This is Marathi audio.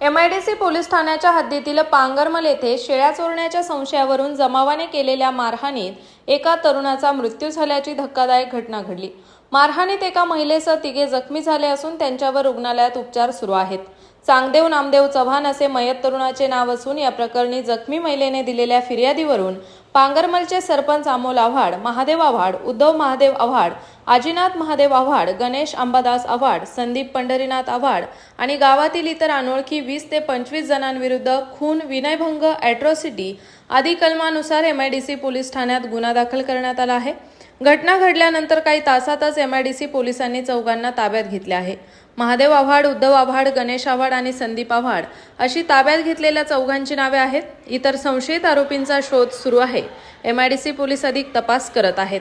एमआयडीसी पोलीस ठाण्याच्या हद्दीतील पांगरमल येथे शेळ्या चोरण्याच्या संशयावरून जमावाने केलेल्या मारहाणीत एका तरुणाचा मृत्यू झाल्याची धक्कादायक घटना घडली. मारहाणीत एका महिलेसह तिघे जखमी झाले असून त्यांच्यावर रुग्णालयात उपचार सुरू आहेत. चांगदेव नामदेव चव्हाण असे मयत तरुणाचे नाव असून या प्रकरणी जखमी महिलेने दिलेल्या फिर्यादीवरून पांगरमलचे सरपंच अमोल आव्हाड महादेव आव्हाड उद्धव महादेव आव्हाड आजीनाथ महादेव आव्हाड गणेश अंबादास आव्हाड संदीप पंढरीनाथ आव्हाड आणि गावातील इतर अनोळखी वीस ते पंचवीस जणांविरुद्ध खून विनयभंग अॅट्रॉसिटी आदी कलमानुसार एमआयडीसी पोलीस ठाण्यात गुन्हा दाखल करण्यात आला आहे. घटना घडल्यानंतर काही तासातच एमआयडीसी पोलिसांनी चौघांना ताब्यात घेतले आहे. महादेव आव्हाड उद्धव आव्हाड गणेश आव्हाड आणि संदीप आव्हाड अशी ताब्यात घेतलेल्या चौघांची नावे आहेत. इतर संशयित आरोपींचा शोध सुरू आहे. एमआयडीसी पोलीस अधिक तपास करत आहेत.